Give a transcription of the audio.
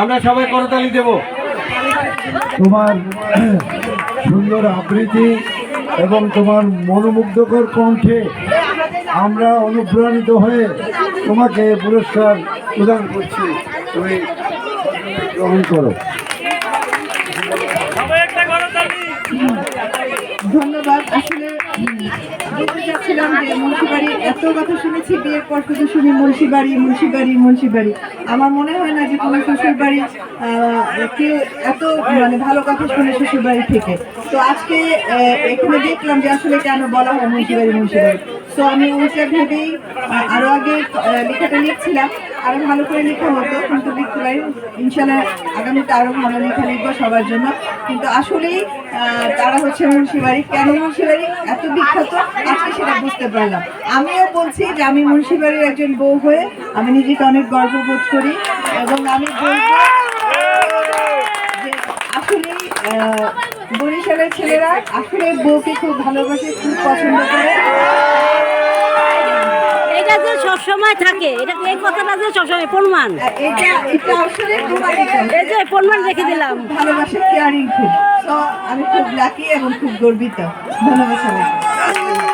আমরা সবাই করতালি দেব। তোমার সুন্দর আবৃত্তি এবং তোমার মনোমুগ্ধকর কণ্ঠে আমরা অনুপ্রাণিত হয়ে তোমাকে পুরস্কার প্রদান করছি। তুমি গ্রহণ করো ধন্যবাদ আসলে বলতে চাচ্ছিলাম যে মুন্সিবাড়ি, এত কথা শুনেছি, বিয়ের পর শুধু শুনি মুন্সিবাড়ি মুন্সিবাড়ি মুন্সিবাড়ি। আমার মনে হয় না যে কোনো শ্বশুরবাড়ি কেউ এত মানে ভালো কথা শুনে শ্বশুরবাড়ি থেকে। তো আজকে এখানে দেখলাম যে আসলে কেন বলা হয় মুন্সিবাড়ি মুন্সিবাড়ি। তো আমি ওইটা ভেবেই আহ, আরও আগে লেখাটা লিখছিলাম। আরও ভালো করে লেখা হতো কিন্তু লিখতে পারি ইনশাল্লাহ আগামীতে আরও ভালো লেখা লিখব সবার জন্য। কিন্তু আসলেই তারা হচ্ছে মুন্সিবাড়ি কেন মুন্সিবাড়ি এত বিখ্যাত আজকে সেটা বুঝতে পারলাম। আমিও বলছি যে আমি মুন্সিবাড়ির একজন বউ হয়ে আমি নিজেকে অনেক গর্ববোধ করি এবং আমি বলব যে আসলেই বরিশালের ছেলেরা আসলে বউকে খুব ভালোবাসে খুব পছন্দ করে। যে সবসময় থাকে। এটা এই কথাটা যে সবসময় প্রমাণ। এই যে প্রমাণ রেখে দিলাম। ভালোবাসা কেয়ারিং খুব। আমি খুব লাকি এবং খুব গর্বিত। ধন্যবাদ